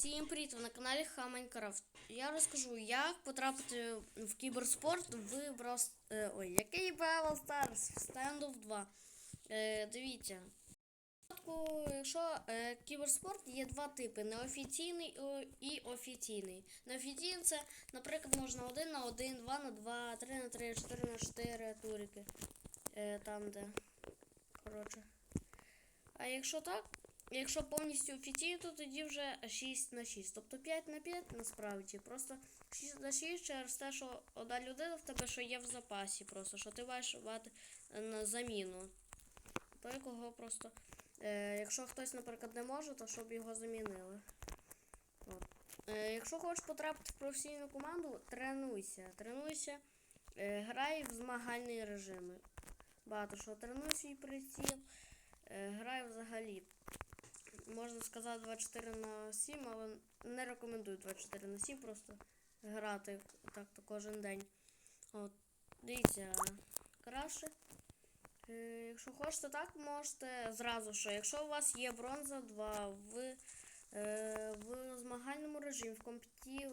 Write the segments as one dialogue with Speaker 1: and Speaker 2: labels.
Speaker 1: Всім привіт! Ви на каналі Ха Майнкрафт. Я розкажу, як потрапити в кіберспорт в Brawl... е, Ой, який Brawl Stars в Standoff 2. Е, дивіться. Якщо е, кіберспорт є два типи: неофіційний і офіційний. Неофіційний це, наприклад, можна 1 на 1, 2 на 2, 3 на 3, 4 на 4 турики. Е, там де. Коротше. А якщо так, якщо повністю офіційно, то тоді вже 6 на 6. Тобто 5 на 5 насправді. Просто 6 на 6 через те, що одна людина в тебе що є в запасі, просто що ти маєш мати е, на заміну. Той, кого просто. Е, якщо хтось, наприклад, не може, то щоб його замінили. От. Е, якщо хочеш потрапити в професійну команду, тренуйся. Тренуйся, е, грай в змагальні режими. Багато що тренуй свій приціл. Е, граю взагалі. Можна сказати 24 на 7, але не рекомендую 24 на 7, просто грати так то кожен день. От, дивіться, краще. Е, якщо хочете так, можете зразу що. Якщо у вас є бронза 2 в, е, в змагальному режимі, в компетів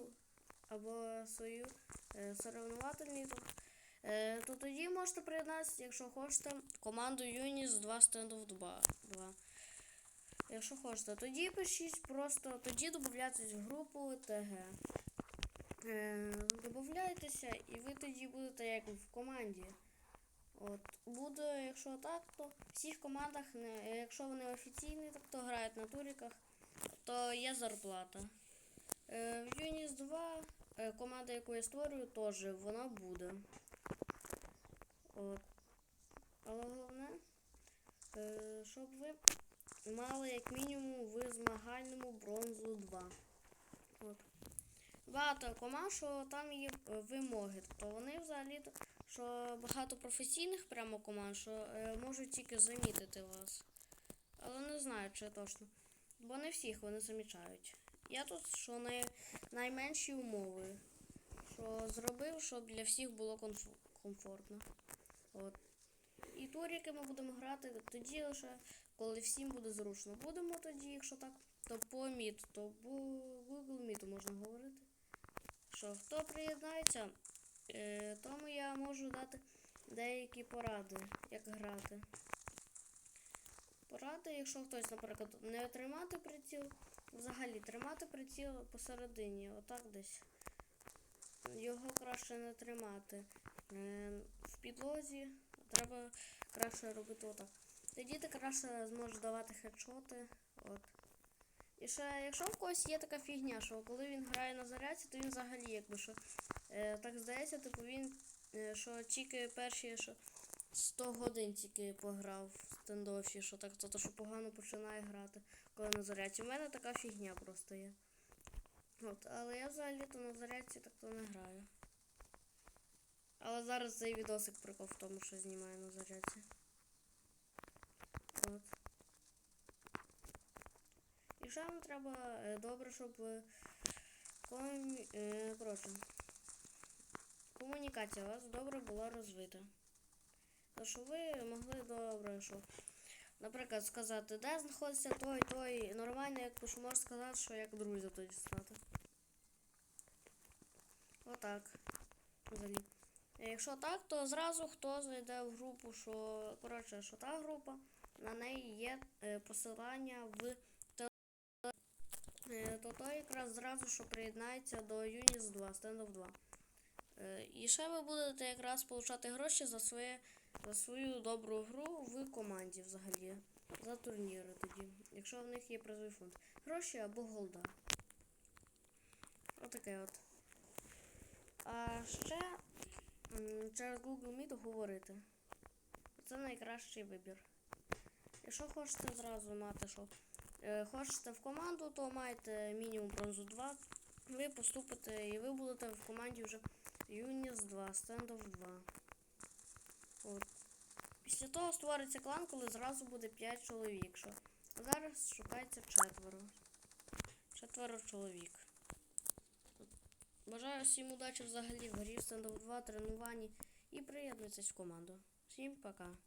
Speaker 1: або свою е, соревновательний, то, то тоді можете приєднатися, якщо хочете, команду Юніс 2 Standoff 2. 2. Якщо хочете, тоді пишіть просто, тоді додавайтесь в групу ТГ. Е, Добавляйтеся і ви тоді будете як в команді. От, буде, якщо так, то в всіх командах, якщо вони офіційні, так то грають на туріках, то є зарплата. Е, в Юніс 2 е, команда, яку я створюю, теж вона буде. От. Але головне, щоб ви мали як мінімум в змагальному бронзу 2. От. Багато команд, що там є е, вимоги. Тобто вони взагалі, що багато професійних прямо команд, що е, можуть тільки замітити вас. Але не знаю, чи точно. Бо не всіх вони замічають. Я тут що най... найменші умови. Що зробив, щоб для всіх було комфортно. От. І туріки ми будемо грати тоді лише, коли всім буде зручно. Будемо тоді, якщо так, то по міт, то по Google Meet можна говорити. Що хто приєднається, е, тому я можу дати деякі поради, як грати. Поради, якщо хтось, наприклад, не тримати приціл, взагалі тримати приціл посередині, отак десь. Його краще не тримати. Е, в підлозі треба краще робити отак. Тоді ти краще зможеш давати хедшоти. От. І ще, якщо в когось є така фігня, що коли він грає на зарядці, то він взагалі якби що е, так здається, типу він е, що тільки перші що 100 годин тільки пограв в стендофі, що так, то, то що погано починає грати, коли на зарядці. У мене така фігня просто є. От, але я взагалі то на зарядці так то не граю. Але зараз цей відосик прикол в тому, що знімаю на зарядці. От. І ще вам треба е, добре, щоб е, комі... е, коротше, комунікація у вас добре була розвита. То що ви могли добре, що, наприклад, сказати, де знаходиться той, той, нормально, як що можна сказати, що як друзі тоді стати. Отак. Взагалі. Е, Якщо так, то зразу хто зайде в групу, що коротше, що та група, на неї є е, посилання в Е, то той якраз зразу що приєднається до Юніс 2, Standoff 2. Е, І ще ви будете якраз получати гроші за своє, за свою добру гру в команді взагалі. За турніри тоді, якщо в них є призовий фонд. Гроші або голда. Отаке от. А ще через Google Meet говорити. Це найкращий вибір. Якщо хочете зразу мати що. Е, Хочете в команду, то маєте мінімум бронзу 2. Ви поступите і ви будете в команді вже Юніс 2, Standoff 2. От. Після того створиться клан, коли зразу буде 5 чоловік. Що зараз шукається четверо. Четверо чоловік. Бажаю всім удачі взагалі в грі в стендап 2, тренуванні і приєднуйтесь в команду. Всім пока!